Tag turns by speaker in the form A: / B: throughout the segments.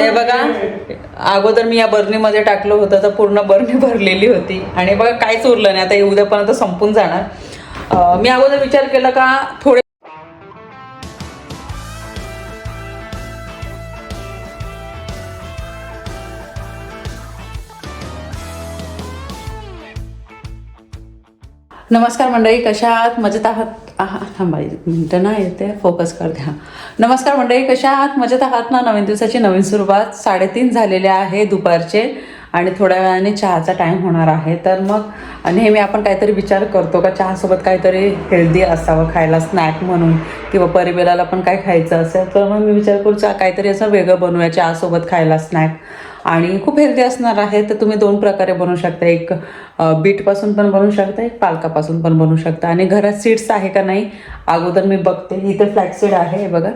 A: हे बघा अगोदर मी या बर्नीमध्ये टाकलं होतं तर पूर्ण बर्नी भरलेली होती. आणि बघा काहीच उरलं नाही. आता हे उद्यापर्यंत संपून जाणार. मी अगोदर विचार केला का थोडे नमस्कार मंडळी कशा आहात? मजेत आहात? आहा थांबा मिनटं ना येते. फोकस कर द्या. नमस्कार मंडळी कशा आहात? मजेत आहात ना? नवीन दिवसाची नवीन सुरुवात साडेतीन झालेले आहे दुपारचे. आणि थोड्या वेळाने चहाचा टाईम होणार आहे. तर मग नेहमी आपण काहीतरी विचार करतो का चहासोबत काहीतरी हेल्दी असावं खायला स्नॅक म्हणून किंवा परिवेलाला पण काय खायचं असेल तर मग मी विचार करू चा- काहीतरी असं वेगळं बनवूया चहासोबत खायला स्नॅक आणि खूप हेल्दी असणार आहे तर तुम्ही दोन प्रकारे बनवू शकता. एक बीटपासून पण बनवू शकता एक पालकापासून पण बनवू शकता. आणि घरात सीड्स आहे का नाही अगोदर मी बघते. इथे फ्लॅक्सीड आहे हे बघा.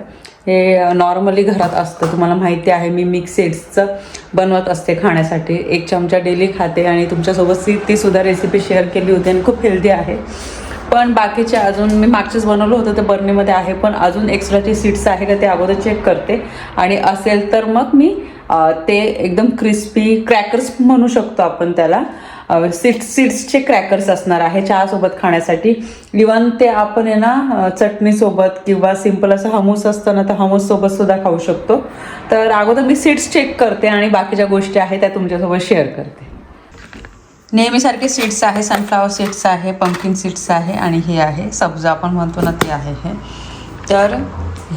A: हे नॉर्मली घरात असतं. तुम्हाला माहिती आहे मी मिक्स सीड्सचं बनवत असते खाण्यासाठी. एक चमचा डेली खाते आणि तुमच्यासोबत सी तीसुद्धा रेसिपी शेअर केली होती आणि खूप हेल्दी आहे. पण बाकीचे अजून मी मागचेच बनवलं होतं ते बर्नीमध्ये आहे. पण अजून एक्स्ट्राचे सीड्स आहे का ते अगोदर चेक करते. आणि असेल तर मग मी ते एकदम क्रिस्पी क्रॅकर्स म्हणू शकतो आपण त्याला. सीड्स सीड्सचे क्रॅकर्स असणार आहे चहासोबत खाण्यासाठी. इवन ते आपण आहे ना चटणीसोबत किंवा सिंपल असं हमूस असतं ना तर हमूससोबत सुद्धा खाऊ शकतो. तर अगोदर मी सीड्स चेक करते आणि बाकीच्या गोष्टी आहेत त्या तुमच्यासोबत शेअर करते. नेहमीसारखे सीड्स आहे सनफ्लावर सीड्स आहे पंकिन सीड्स आहे आणि हे आहे. सब्जा आपण म्हणतो ना ते आहे हे. तर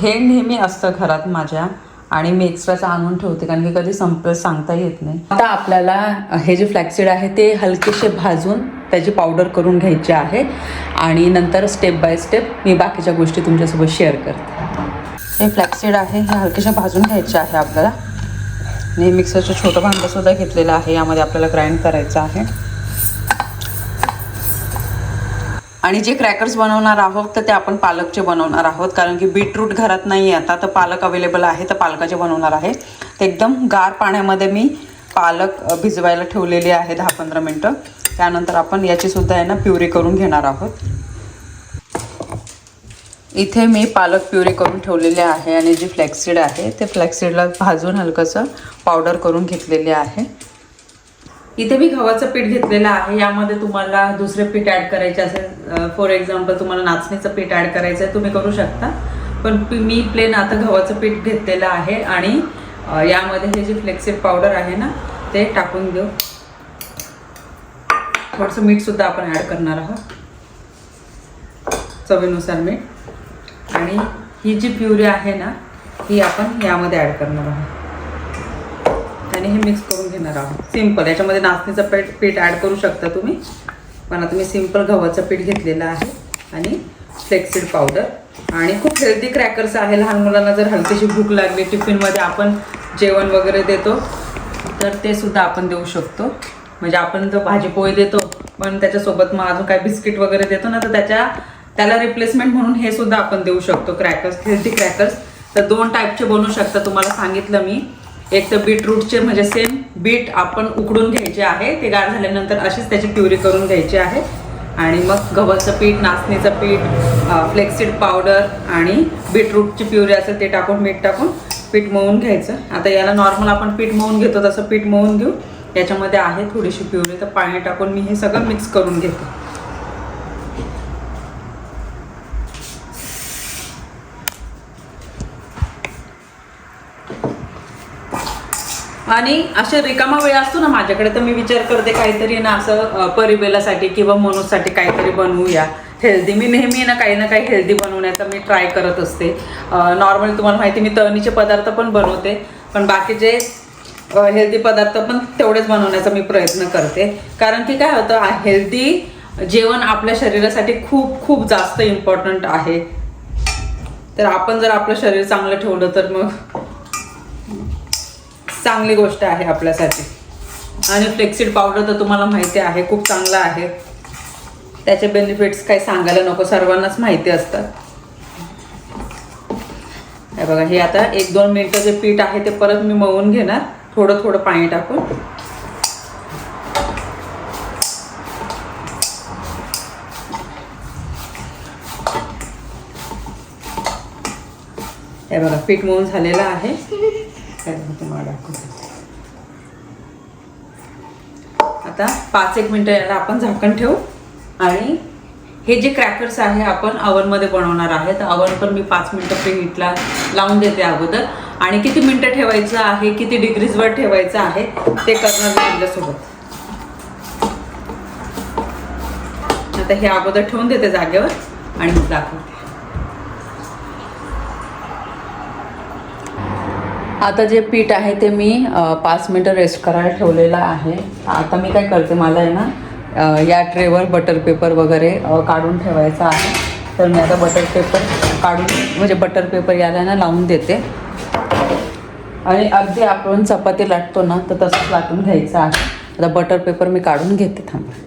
A: हे नेहमी असतं घरात माझ्या. आणि मी एक्स्ट्राचं आणून ठेवते कारण की कधी संपलं सांगता येत नाही. आता आपल्याला हे जे फ्लॅक्सीड आहे ते हलकेसे भाजून त्याची पावडर करून घ्यायची आहे. आणि नंतर स्टेप बाय स्टेप मी बाकीच्या गोष्टी तुमच्यासोबत शेअर करते. हे फ्लॅक्सीड आहे हे हलकेशा भाजून घ्यायचे आहे आपल्याला. आणि मिक्सरचं छोटं भांडंसुद्धा घेतलेलं आहे यामध्ये आपल्याला ग्राइंड करायचं आहे. आणि जे क्रॅकर्स बनवणार आहोत तर ते आपण पालकचे बनवणार आहोत. कारण की बीटरूट घरात नाही आहे आता तर पालक अवेलेबल आहे तर पालकाचे बनवणार आहे. ते एकदम गार पाण्यामध्ये मी पालक भिजवायला ठेवलेली आहे दहा पंधरा मिनटं. त्यानंतर आपण याचीसुद्धा आहे ना प्युरी करून घेणार आहोत. इथे मी पालक प्युरी करून ठेवलेले आहे आणि जी फ्लॅक्सीड आहे ते फ्लॅक्सीडला भाजून हलकंसं पावडर करून घेतलेले आहे. इथे मी गव्हाचं पीठ घेतलेलं आहे. यामध्ये तुम्हाला दुसरे पीठ ॲड करायचे असेल फॉर एक्झाम्पल तुम्हाला नाचणीचं पीठ ॲड करायचं आहे तुम्ही करू शकता. पण मी प्लेन आता गव्हाचं पीठ घेतलेलं आहे आणि यामध्ये हे जे फ्लेक्सिड पावडर आहे ना ते टाकून देऊ. थोडंसं मीठसुद्धा आपण ॲड करणार आहोत. चवीनुसार मीठ. आणि ही जी प्युरी आहे ना ही आपण यामध्ये ॲड करणार आहोत. आणि हे मिक्स करून घेणार आहोत. सिंपल याच्यामध्ये नाचणीचं पीठ पीठ ॲड करू शकता तुम्ही. पण आता मी सिंपल गव्हाचं पीठ घेतलेलं आहे आणि फ्लेक्सिड पावडर आणि खूप हेल्दी क्रॅकर्स आहे. लहान मुलांना जर हलकीशी भूक लागली टिफिनमध्ये आपण जेवण वगैरे देतो तर ते सुद्धा आपण देऊ शकतो. म्हणजे आपण जर भाजीपोळी देतो पण त्याच्यासोबत मग अजून काय बिस्किट वगैरे देतो ना तर त्याच्या त्याला रिप्लेसमेंट म्हणून हे सुद्धा आपण देऊ शकतो. क्रॅकर्स हेल्दी क्रॅकर्स तर दोन टाईपचे बनवू शकता. तुम्हाला सांगितलं मी. एक तर बीटरूटचे म्हणजे सेम बीट आपण उकडून घ्यायचे आहे ते गार झाल्यानंतर अशीच त्याची प्युरी करून घ्यायची आहे. आणि मग गव्हाचं पीठ नाचणीचं पीठ फ्लेक्सिड पावडर आणि बीटरूटची प्युरी असेल ते टाकून मीठ टाकून पीठ मळून घ्यायचं. आता याला नॉर्मल आपण पीठ मळून घेतो तसं पीठ मळून घेऊ. याच्यामध्ये आहे थोडीशी प्युरी तर पाणी टाकून मी हे सगळं मिक्स करून घेते. आणि अशा रिकामा वेळ असतो ना माझ्याकडे तर मी विचार करते काहीतरी ना असं परिबेलासाठी किंवा मनूसाठी काहीतरी बनवूया. हेल्दी मी नेहमी ना काही ना काही हेल्दी बनवण्याचा मी ट्राय करत असते. नॉर्मली तुम्हाला माहिती मी तळणीचे पदार्थ पण बनवते पण बाकीचे हेल्दी पदार्थ पण तेवढेच बनवण्याचा मी प्रयत्न करते. कारण की काय होतं हेल्दी जेवण आपल्या शरीरासाठी खूप खूप जास्त इम्पॉर्टंट आहे. तर आपण जर आपलं शरीर चांगलं ठेवलं तर मग चांगली गोष्ट आहे आपल्यासाठी. आणि फ्लेक्सिड पावडर तर तुम्हाला माहिती आहे खूप चांगला आहे. त्याचे बेनिफिट्स काही सांगायला नको सर्वांनाच माहिती असतात हे बघा हे आता एक दोन मिनटं जे पीठ आहे ते परत मी मळून घेणार. थोडं थोडं पाणी टाकून. हे बघा पीठ मळून झालेलं आहे. चला, तुम्हाला दाखवते. आता पाच एक मिनटं याला आपण झाकण ठेवू. आणि हे जे क्रॅकर्स आहे आपण अवनमध्ये बनवणार आहे तर अवन पण मी पाच मिनटं प्रीहीटला लावून देते अगोदर. आणि किती मिनटं ठेवायचं आहे किती डिग्रीजवर ठेवायचं आहे ते करणार मी तुमच्यासोबत. आता हे अगोदर ठेवून देते जागेवर आणि दाखवते. आता जे पीठ आहे ते मी पाच मिनटं रेस्ट करायला ठेवलेलं आहे. आता मी काय करते मला आहे ना या ट्रेवर बटर पेपर वगैरे काढून ठेवायचा आहे. तर मी आता बटर पेपर काढून म्हणजे बटर पेपर याला ना लावून देते. आणि अगदी आपण चपाती लाटतो ना तर तसंच लाटून घ्यायचं आहे. आता बटर पेपर मी काढून घेते थांबा.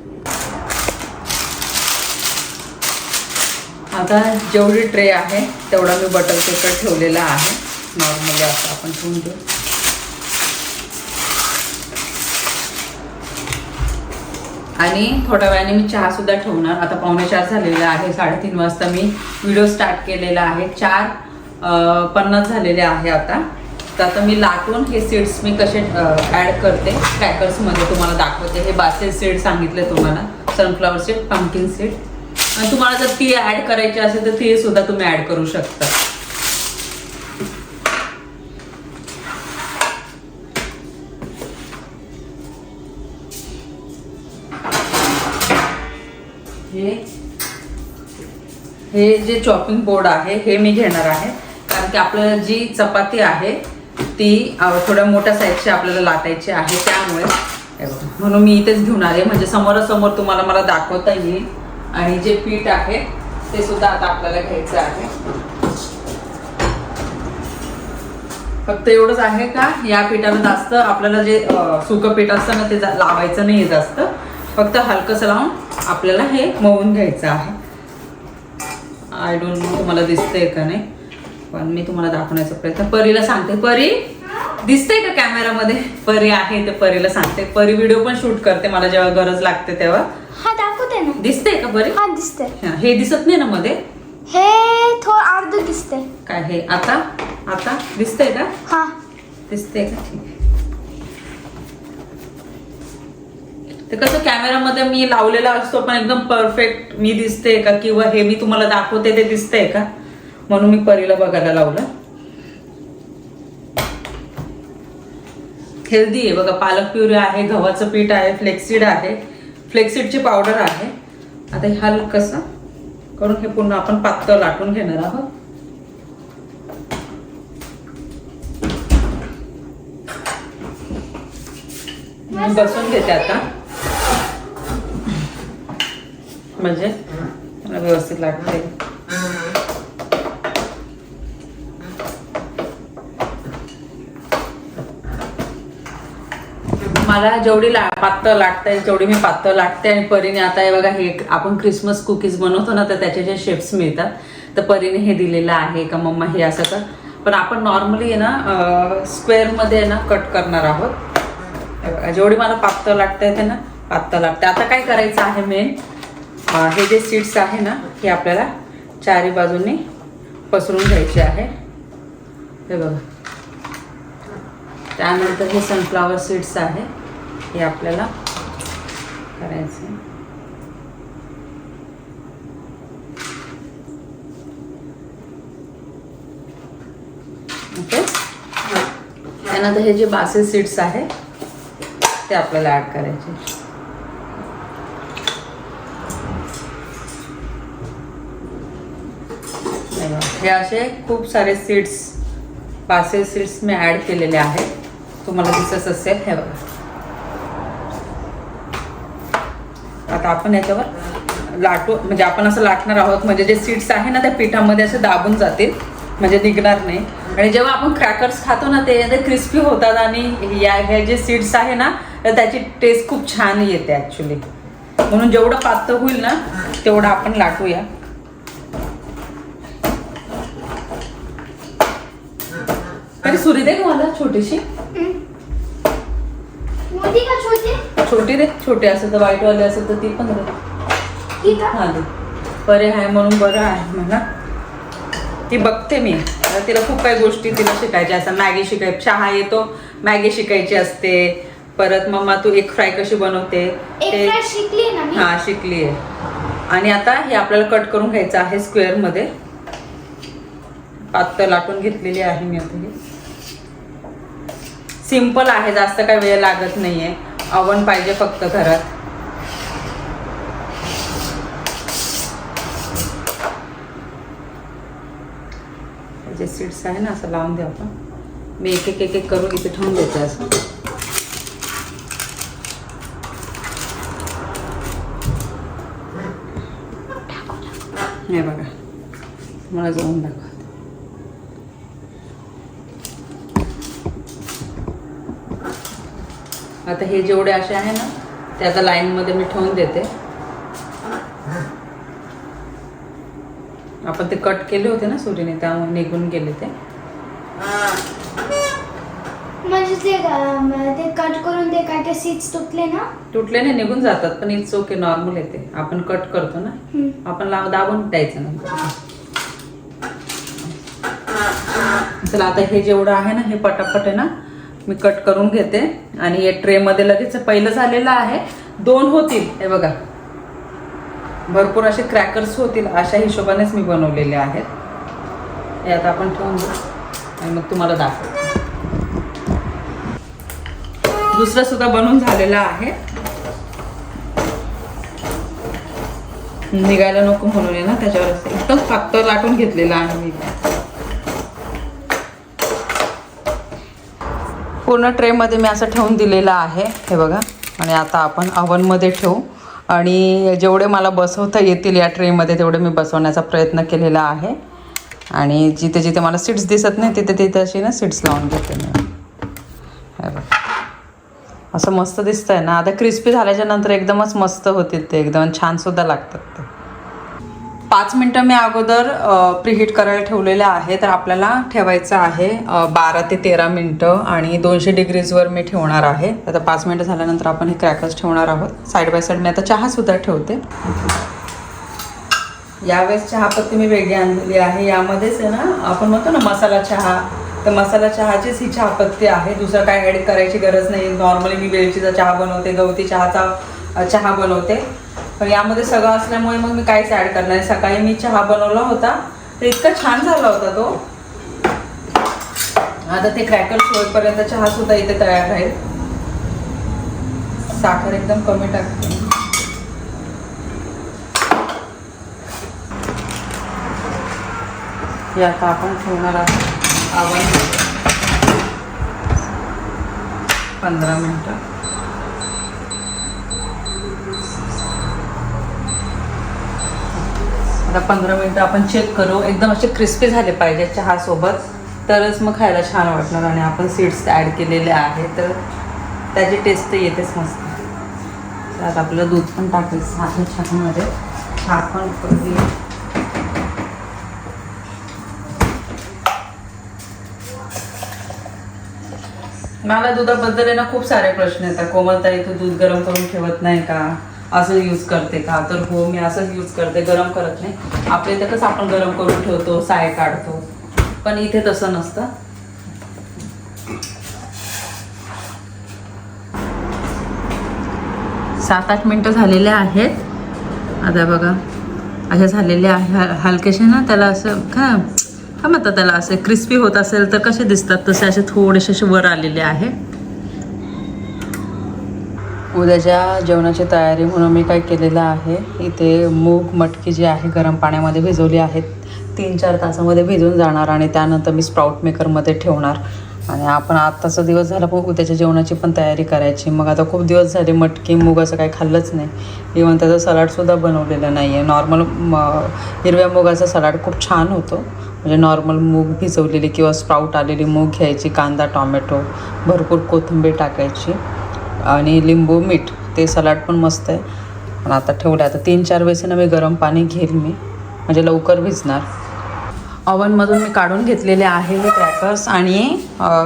A: आता जेवढी ट्रे आहे तेवढा मी बटर पेपर ठेवलेला आहे. नॉर्मली असं आपण ठेवून देऊ. आणि थोड्या वेळाने मी चहा सुद्धा ठेवणार. आता पावणे चार झालेले आहे साडेतीन वाजता मी व्हिडिओ स्टार्ट केलेला आहे. चार पन्नास झालेले आहे आता. तर आता मी लाटून हे सीड्स मी कसे ॲड करते क्रॅकर्समध्ये तुम्हाला दाखवते. हे बासे सीड सांगितले तुम्हाला सनफ्लॉवर सीड पंकिन सीड आणि तुम्हाला जर ती ॲड करायची असेल तर ती सुद्धा तुम्ही ॲड करू शकता. हे. हे जे चॉपिंग बोर्ड आहे हे मी घेणार आहे. कारण की आपल्याला जी चपाती आहे ती थोड्या मोठ्या साईजची आपल्याला लाटायची आहे त्यामुळे. म्हणून मी इथेच घेऊन आले म्हणजे समोरासमोर तुम्हाला मला दाखवता येईल. आणि जे पीठ आहे ते सुद्धा आता आपल्याला घ्यायचं आहे. फक्त एवढंच आहे का? या पिठाला जास्त आपल्याला जे सुकं पीठ असतं ना ते लावायचं नाही जास्त. फक्त हलकंसं लावून आपल्याला हे मळून घ्यायचं आहे. आय डोंट नो तुम्हाला दिसतंय का नाही पण मी तुम्हाला दाखवण्याचा प्रयत्न परीला सांगते परी! दिसतंय का कॅमेरामध्ये परी आहे ते परीला सांगते. परी व्हिडिओ पण शूट करते मला जेव्हा गरज लागते तेव्हा.
B: हा दाखवते ना.
A: दिसतंय का परी?
B: हा दिसते
A: हा, हे दिसत नाही ना मध्ये?
B: हे थोडं अर्ध दिसते
A: काय हे? आता? आता? दिसतंय का?
B: हा.
A: दिसते का? ठीक. ते कसं कॅमेरामध्ये मी लावलेला असतो पण एकदम परफेक्ट मी दिसते का? किंवा हे मी तुम्हाला दाखवते ते दिसतंय का? म्हणून मी परीला बघायला लावलं. हेल्दी आहे बघा पालक प्युरी आहे गव्हाचं पीठ आहे फ्लेक्सीड आहे. फ्लेक्सीडची पावडर आहे. आता ह्या हलकसं करून हे पुन्हा आपण पातळ लाटून घेणार आहोत. बसून घेते आता. म्हणजे मला व्यवस्थित लागते मला जेवढी ला पातळ लागते जेवढी मी पातळ लागते आणि परीने आता हे बघा हे आपण क्रिसमस कुकीज बनवतो ना तर त्याचे जे शेप्स मिळतात तर परीने हे दिलेलं आहे का मम्मा हे असं का पण आपण नॉर्मली आहे ना स्क्वेअरमध्ये आहे ना कट करणार आहोत. जेवढी मला पातळ लागते ते ना पातळ लागते आता काय करायचं आहे मेन हे जे सीड्स आहे ना हे आपल्याला चारी बाजूनी पसरून घ्यायचे आहे. हे बघा. त्यानंतर हे सनफ्लावर सीड्स आहे. हे आपल्याला करायचं. ओके त्यानंतर हे जे बासे सीड्स आहे ते आपल्याला ऍड करायचे. हे असे खूप सारे सीड्स बासे सीड्स मी ऍड केलेले आहेत. तुम्हाला दिसत असेल हे बघा. आता आपण याच्यावर लाटू म्हणजे आपण असं लाटणार आहोत म्हणजे जे सीड्स आहे ना त्या पिठामध्ये असे दाबून जातील म्हणजे निघणार नाही. आणि जेव्हा आपण क्रॅकर्स खातो ना ते ते क्रिस्पी होतात आणि या हे जे सीड्स आहे ना तर त्याची टेस्ट खूप छान येते ॲक्च्युली म्हणून जेवढं पातळ होईल ना तेवढं आपण लाटूया. तरी सुरी दे मला छोटीशी.
B: मोठी का छोटी?
A: छोटी दे छोटी असेल तर वाईटवाले असेल तर ती पण दे.
B: ही
A: बरे आहे म्हणून बरं आहे म्हणा. ती बघते मी. तिला खूप काही गोष्टी तिला शिकायच्या असतात. मॅगी शिकाय चहा येतो मॅगी शिकायची असते. परत मम्मा तू एक फ्राय कशी बनवते? ते हा शिकली आहे. आणि आता हे आपल्याला कट करून घ्यायचं आहे स्क्वेअरमध्ये पातळ लाटून घेतलेली आहे मी आता हे. सिंपल आहे जास्त काही वेळ लागत नाहीये. अवन पाहिजे फक्त घरात. जे सीड्स आहे ना असं लावून द्या आपण. मी एक एक एक एक करून इथे ठेवून देते असं. हे बघा. मला जाऊन दाखव आता हे जेवढे असे आहे ना ते आता लाईनमध्ये मी ठेवून देते. आपण ते कट केले होते ना सुरीने त्यामुळे निघून गेले ते.
B: म्हणजे ते ते कट करून ते काय काय सीट्स तुटले ना?
A: तुटले नाही निघून जातात पण इट्स ओके नॉर्मल येते आपण कट करतो ना. आपण लाव दाबून द्यायचं नंतर चला आता हे जेवढं आहे ना हे पटापट आहे ना मी कट करून घेते आणि या ट्रेमध्ये लगेच पहिलं झालेलं आहे. दोन होतील. हे बघा. भरपूर असे क्रॅकर्स होतील अशा हिशोबानेच मी बनवलेले आहेत. हे आता आपण ठेवून देऊ आणि मग तुम्हाला दाखवतो. दुसरं सुद्धा बनवून झालेलं आहे. निघायला नको म्हणून आहे ना त्याच्यावर एकदम पातळ लाटून घेतलेलं आहे मी. पूर्ण ट्रेमध्ये मी असं ठेवून दिलेलं आहे. हे बघा. आणि आता आपण अवनमध्ये ठेवू. आणि जेवढे मला बसवता येतील या ट्रेमध्ये तेवढे मी बसवण्याचा प्रयत्न केलेला आहे. आणि जिथे जिथे मला सीट्स दिसत नाही तिथे तिथे अशी ना सीट्स लावून घेते मी. हे बघा. असं मस्त दिसतंय ना. आता क्रिस्पी झाल्याच्यानंतर एकदमच मस्त होतील ते. एकदम छानसुद्धा लागतात ते. पाच मिनटं मी अगोदर प्रिहीट करायला ठेवलेले आहे तर आपल्याला ठेवायचं आहे बारा ते तेरा मिनटं आणि दोनशे डिग्रीजवर मी ठेवणार आहे. आता पाच मिनटं झाल्यानंतर आपण हे क्रॅकर्स ठेवणार आहोत. साईड बाय साईड मी आता चहासुद्धा ठेवते. यावेळेस चहापत्ती मी वेगळी आणलेली आहे. यामध्येच आहे ना आपण म्हणतो ना मसाला चहा तर मसाला चहाचीच ही चहापत्ती आहे. दुसरं काय ॲड करायची गरज नाही. नॉर्मली मी वेलचीचा चहा बनवते गवती चहाचा चहा बनवते. पण यामध्ये सगळं असल्यामुळे मग मी काहीच ॲड करणार नाही. सकाळी मी चहा बनवला होता. तर इतका छान झाला होता तो. आता ते क्रॅकर्स होईपर्यंत चहा सुद्धा इथे तयार राहील साखर एकदम कमी टाकते. हे आता आपण ठेवणार आहोत. आवन पंधरा मिनटं. आता पंधरा मिनटं आपण चेक करू. एकदम असे क्रिस्पी झाले पाहिजे चहासोबत. तरच मग खायला छान वाटणार आणि आपण सीड्स ॲड केलेले आहे. तर त्याची टेस्ट येतेच मस्त. त्यात आपलं दूध पण टाकायचं आहे चहामध्ये. चहा पण कधी मला दुधाबद्दल आहे ना खूप सारे प्रश्न येतात. कोमलताई तू दूध गरम करून ठेवत नाही का? असं यूज करते का? तर हो मी असंच यूज करते. गरम करत नाही. आपल्या इथं कसं आपण गरम करून ठेवतो साय काढतो. पण इथे तसं नसतं. सात आठ मिनटं झालेले आहेत. आता बघा. अशा झालेले आहे ह- हलकेसे ना त्याला असं का म्हणतात त्याला असे क्रिस्पी होत असेल तर कसे दिसतात? तसे असे थोडेसे वर आलेले आहे उद्याच्या जेवणाची तयारी म्हणून मी काय केलेलं आहे इथे मूग मटकी जी आहे गरम पाण्यामध्ये भिजवली आहेत तीन चार तासामध्ये भिजून जाणार आणि त्यानंतर मी स्प्राऊट मेकरमध्ये ठेवणार. आणि आपण आत्ताचा दिवस झाला पण उद्याच्या जेवणाची पण तयारी करायची. मग आता खूप दिवस झाले मटकी मूग असं काही खाल्लंच नाही. इवन त्याचं सलाडसुद्धा बनवलेलं नाही आहे नॉर्मल हिरव्या मुगाचा सलाड खूप छान होतो. म्हणजे नॉर्मल मूग भिजवलेली किंवा स्प्राऊट आलेली मूग घ्यायची कांदा टॉमॅटो भरपूर कोथिंबीर टाकायची. आणि लिंबू मीठ ते सलाड पण मस्त आहे. पण आता ठेवलं आता तीन चार वेळेस मी गरम पाणी घेईल मी. म्हणजे लवकर भिजणार. ओव्हनमधून मी काढून घेतलेले आहे हे क्रॅकर्स आणि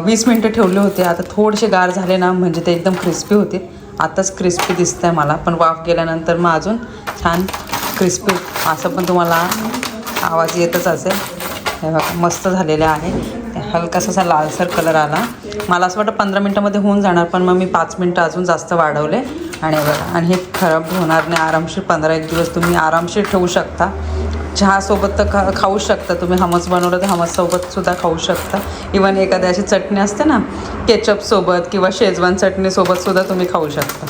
A: वीस मिनटं ठेवले होते. आता थोडेसे गार झाले ना म्हणजे ते एकदम क्रिस्पी होते. आताच क्रिस्पी दिसतं आहे मला. पण वाफ गेल्यानंतर मग अजून छान क्रिस्पी असं पण तुम्हाला आवाज येतच असेल. हे बघा मस्त झालेले आहे. हलकासा असा लालसर कलर आला. मला असं वाटतं पंधरा मिनटामध्ये होऊन जाणार पण मग मी पाच मिनटं अजून जास्त वाढवले. आणि बघा आणि हे खराब होणार नाही. आरामशीर पंधरा एक दिवस तुम्ही आरामशीर ठेवू शकता. चहासोबत तर खा खाऊ शकता तुम्ही. हमस बनवलं तर हमससोबतसुद्धा खाऊ शकता. इवन एखाद्या अशी चटणी असते ना केचपसोबत किंवा शेजवान चटणीसोबतसुद्धा तुम्ही खाऊ शकता.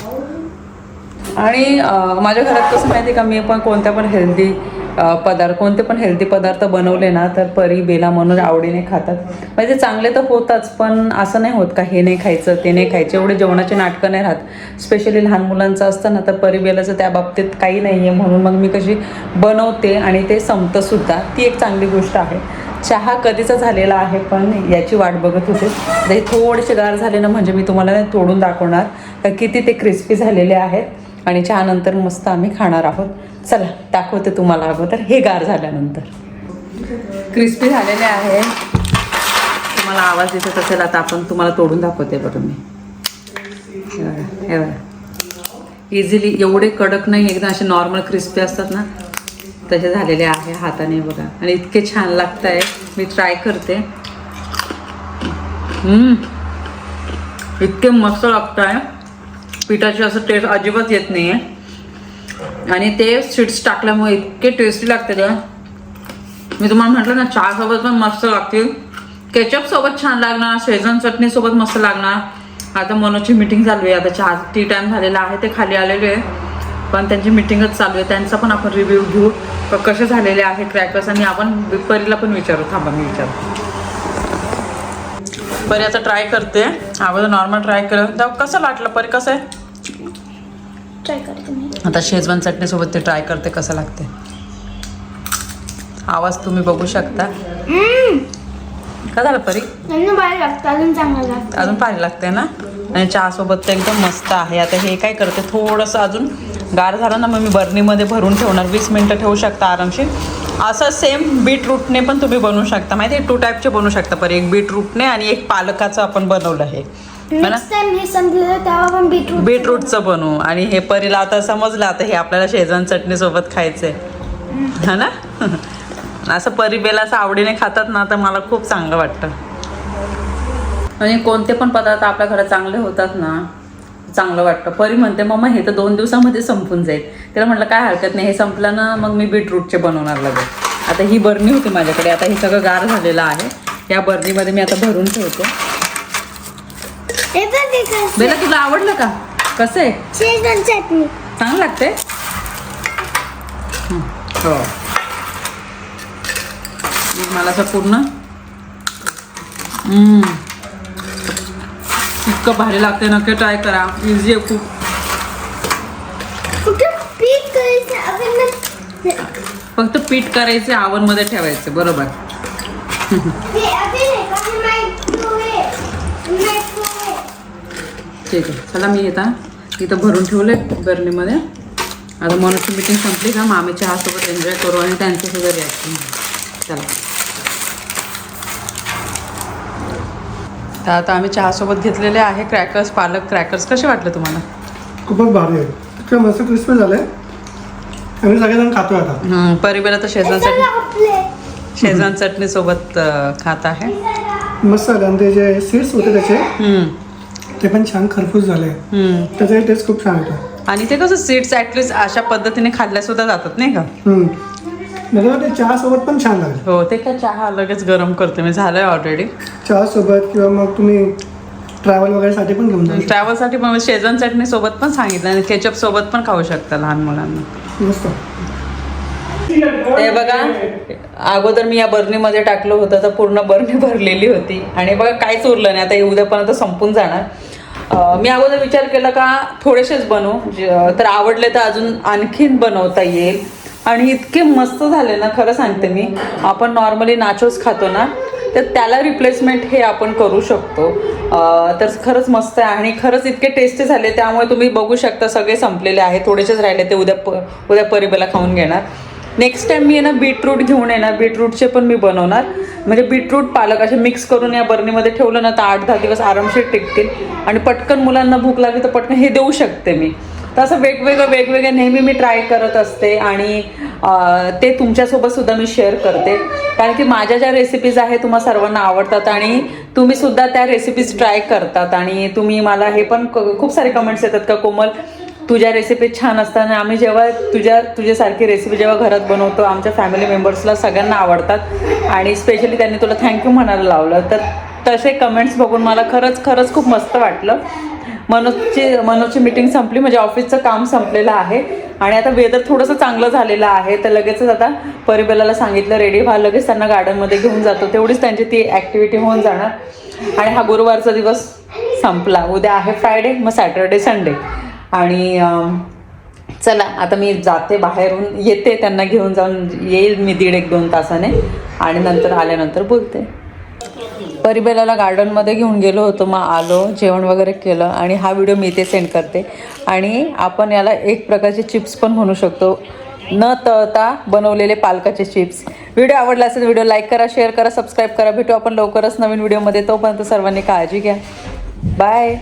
A: आणि माझ्या घरात कसं माहिती आहे का मी पण कोणत्या पण हेल्दी पदार्थ कोणते पण हेल्दी पदार्थ बनवले ना तर परी बेला म्हणून आवडीने खातात. म्हणजे चांगले तर होताच पण असं नाही होत का हे नाही खायचं ते नाही खायचं. एवढे जेवणाचे नाटकं नाही राहत. स्पेशली लहान मुलांचं असतं ना तर परी बेलाचं त्या बाबतीत काही नाही आहे म्हणून मग मी कशी बनवते आणि ते संपतंसुद्धा ती एक चांगली गोष्ट आहे. चहा कधीचा झालेला आहे पण याची वाट बघत होते. हे थोडेसे गार झाले ना म्हणजे मी तुम्हाला तोडून दाखवणार तर किती ते क्रिस्पी झालेले आहेत. आणि चहानंतर मस्त आम्ही खाणार आहोत. चला दाखवते तुम्हाला अगोदर. हे गार झाल्यानंतर. क्रिस्पी झालेले आहे. तुम्हाला आवाज दिसत असेल आता आपण तुम्हाला तोडून दाखवते बरं मी. हे बघा, इझिली एवढे कडक नाही एकदम असे नॉर्मल क्रिस्पी असतात ना. तसे झालेले आहे हाताने बघा. आणि इतके छान लागत आहे मी ट्राय करते. इतके मस्त लागत आहे पिठाची असं टेस्ट अजिबात येत नाही आहे आणि ते सीड्स टाकल्यामुळे इतके टेस्टी लागते का मी तुम्हाला म्हटलं ना चहासोबत पण मस्त लागतील. केचपसोबत छान लागणार शेजन चटणीसोबत मस्त लागणार. आता मनोची मीटिंग चालू आहे आता चहा टी टाईम झालेला आहे ते खाली आलेले आहे. पण त्यांची मीटिंगच चालू आहे त्यांचा पण आपण रिव्ह्यू घेऊ. कसे झालेले आहे क्रॅकर्स आणि आपण परीला पण विचारू थांबा मी विचारू परी आता ट्राय करते. अगोदर नॉर्मल ट्राय कर जाऊ कसं वाटलं परी कसं आहे?
B: ट्राय करते मी.
A: आता शेजवान चटणीसोबत ते ट्राय करते कसं लागते. आवाज तुम्ही बघू शकता. का झालं परी?
B: अजून
A: पाणी लागते ना? आणि चहासोबत ते एकदम मस्त आहे. आता हे काय करते थोडंसं अजून गार झालं ना मग मी बर्नीमध्ये भरून ठेवणार. वीस मिनटं ठेवू शकता आरामशीर. असं सेम बीटरूटने पण तुम्ही बनवू शकता. माहिती टू टाईपचे बनवू शकता. पर एक बीटरूटने आणि एक पालकाचं आपण बनवलं आहे
B: पण
A: बीटरूटचं बनवू. आणि हे परीला आता समजलं आता हे आपल्याला शेजवान चटणीसोबत खायचंय. हा ना? असं परीबेला असं आवडीने खातात ना तर मला खूप चांगलं वाटतं. आणि कोणते पण पदार्थ आपल्या घरात चांगले होतात ना चांगलं वाटतं. परी म्हणते मम्मा हे तर दोन दिवसामध्ये संपून जाईल. तिला म्हटलं काय हरकत नाही हे संपलं ना मग मी बीटरूटचे बनवणार लगेच. आता ही बरणी होती माझ्याकडे आता हे सगळं गार झालेलं आहे. या बरणीमध्ये मी आता भरून ठेवते. बेला तुला आवडलं का? कसं आहे? चांगलं लागते हो मला असं पूर्ण. इतकं भारी लागते नक्की ट्राय करा. इझी आहे खूप. फक्त पीठ करायचे आवनमध्ये ठेवायचे बरोबर. ठीक आहे चला मी येता. इथं भरून ठेवले बर्नीमध्ये आता मनोची मीटिंग संपली का? मग आम्ही चहासोबत एन्जॉय करू आणि त्यांचं सुद्धा रिॲक्शन चला. तर आता आम्ही चहासोबत घेतलेले आहे क्रॅकर्स पालक क्रॅकर्स कसे वाटले तुम्हाला?
C: खूपच भारी आहे. इतकं मस्त क्रिस्पी झालंय. आम्ही सगळेजण खातोय आता.
A: परिबेला तर शेजवान
B: चला
A: चटणी
B: आपले
A: शेजवान चटणीसोबत अं, खात आहे.
C: मस्त झालं आणि ते जे सीड्स होते त्याचे ते पण छान खरपूस झाले. त्याचा टेस्ट खूप छान होता.
A: आणि ते कसं सीड्स ॲटलिस्ट अशा पद्धतीने खाल्ल्या सुद्धा जातात नाही का.
C: मला वाटतं चहासोबत पण छान लागेल.
A: हो ते काय चहा लगेच गरम करते मी झालंय ऑलरेडी
C: चहासोबत किंवा मग तुम्ही ट्रॅव्हल वगैरेसाठी पण घेऊन जाऊ
A: ट्रॅव्हलसाठी पण शेजवान चटणी सोबत पण सांगितलं आणि केचप सोबत पण खाऊ शकता लहान मुलांना.
C: मस्त.
A: हे बघा अगोदर मी या बर्नीमध्ये टाकलं होतं तर पूर्ण बर्नी भरलेली होती. आणि बघा काहीच उरलं नाही. आता हे उद्यापर्यंत संपून जाणार. मी अगोदर विचार केला का थोडेसेच बनवू. ज- तर आवडले तर अजून आणखीन बनवता येईल. आणि इतके मस्त झाले ना खरं सांगते मी. आपण नॉर्मली नाचोस खातो ना तर त्याला रिप्लेसमेंट हे आपण करू शकतो. तर खरंच मस्त आहे आणि खरंच इतके टेस्टी झाले त्यामुळे तुम्ही बघू शकता सगळे संपलेले आहे थोडेसेच राहिले ते उद्या प उद्या परिबेला खाऊन घेणार. नेक्स्ट टाईम मी आहे ना बीटरूट घेऊन येणार. बीटरूटचे पण मी बनवणार. म्हणजे बीटरूट पालक असे मिक्स करून या बर्नीमध्ये ठेवलं ना तर आठ दहा दिवस आरामशीर टिकतील. आणि पटकन मुलांना भूक लागली तर पटकन हे देऊ शकते मी. तर असं वेगवेगळं वेगवेगळं नेहमी मी ट्राय करत असते आणि ते तुमच्यासोबत सुद्धा मी शेअर करते. कारण की माझ्या ज्या रेसिपीज आहेत तुम्हा सर्वांना आवडतात आणि तुम्ही सुद्धा त्या रेसिपीज ट्राय करतात. आणि तुम्ही मला हे पण क- खूप सारे कमेंट्स येतात का कोमल तुझ्या रेसिपी छान असताना आम्ही जेव्हा तुझ्या तुझ्यासारखी रेसिपी जेव्हा घरात बनवतो आमच्या फॅमिली मेंबर्सला सगळ्यांना आवडतात. आणि स्पेशली त्यांनी तुला थँक्यू म्हणायला लावलं. तर तसे कमेंट्स बघून मला खरंच खरंच खूप मस्त वाटलं. मनोजची मनोजची मीटिंग संपली. म्हणजे ऑफिसचं काम संपलेलं आहे. आणि आता वेदर थोडंसं चांगलं झालेलं आहे. तर लगेचच आता परिबेलाला सांगितलं रेडी व्हा. लगेच त्यांना गार्डनमध्ये घेऊन जातो. तेवढीच त्यांची ती ॲक्टिव्हिटी होऊन जाणार. आणि हा गुरुवारचा दिवस संपला. उद्या आहे फ्रायडे मग सॅटर्डे संडे आणि चला आता मी जाते बाहेरून. येते त्यांना घेऊन जाऊन. येईल मी दीड एक दोन तासाने. आणि नंतर आल्यानंतर बोलते. परिबेलाला गार्डनमध्ये घेऊन गेलो होतो मग आलो जेवण वगैरे केलं आणि हा व्हिडिओ मी इथे सेंड करते. आणि आपण याला एक प्रकारचे चिप्स पण म्हणू शकतो. न तळता बनवलेले पालकाचे चिप्स व्हिडिओ आवडला असेल व्हिडिओ लाईक करा शेअर करा सबस्क्राईब करा. भेटू आपण लवकरच नवीन व्हिडिओमध्ये तोपर्यंत सर्वांनी काळजी घ्या. बाय